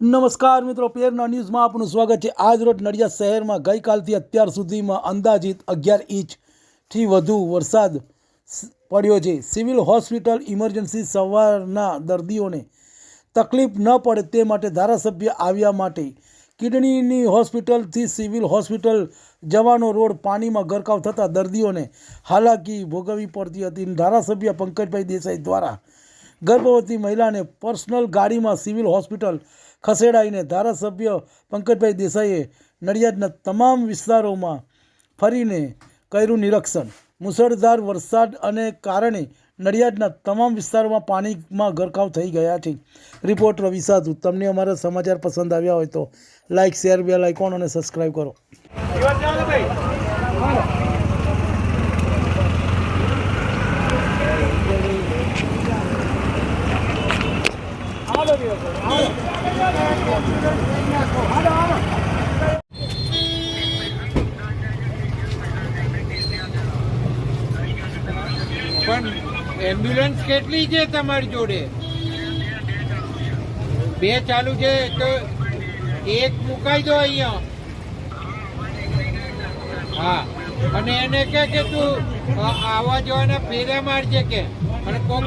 નમસ્કાર મિત્રો પેરના ન્યૂઝમાં આપનું સ્વાગત છે. આજ રોજ નડિયાદ શહેરમાં ગઈકાલથી અત્યાર સુધીમાં અંદાજિત અગિયાર ઇંચથી વધુ વરસાદ પડ્યો છે. સિવિલ હોસ્પિટલ ઇમરજન્સી સવારના દર્દીઓને તકલીફ ન પડે તે માટે ધારાસભ્ય આવ્યા માટે કિડનીની હોસ્પિટલથી સિવિલ હોસ્પિટલ જવાનો રોડ પાણીમાં ગરકાવ થતાં દર્દીઓને હાલાકી ભોગવવી પડતી હતી. ધારાસભ્ય પંકજભાઈ દેસાઈ દ્વારા ગર્ભવતી મહિલાને પર્સનલ ગાડીમાં સિવિલ હોસ્પિટલ ખસેડાઈને ધારાસભ્ય પંકજભાઈ દેસાઈએ નડિયાદના તમામ વિસ્તારોમાં ફરીને કર્યું નિરીક્ષણ. મુસળધાર વરસાદ અને કારણે નડિયાદના તમામ વિસ્તારોમાં પાણીમાં ગરકાવ થઈ ગયા છે. રિપોર્ટ રવિ સાધુ. તમને અમારા સમાચાર પસંદ આવ્યા હોય તો લાઇક શેર બેલ આઇકોન અને સબસ્ક્રાઈબ કરો. પણ એમ્બ્યુલન્સ કેટલી છે તમારી જોડે? બે ચાલુ છે, તો એક મુકાઈ દો અહીંયા. હા, અને એને કે કે તું આવવા આવા જવાના ફેરા મારજે કે. અને કોક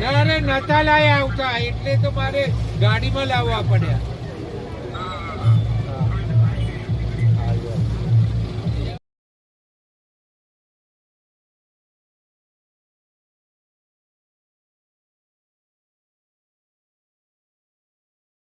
ના અરે નતા લાયા આવતા. એટલે તો મારે ગાડીમાં લાવવા પડ્યા.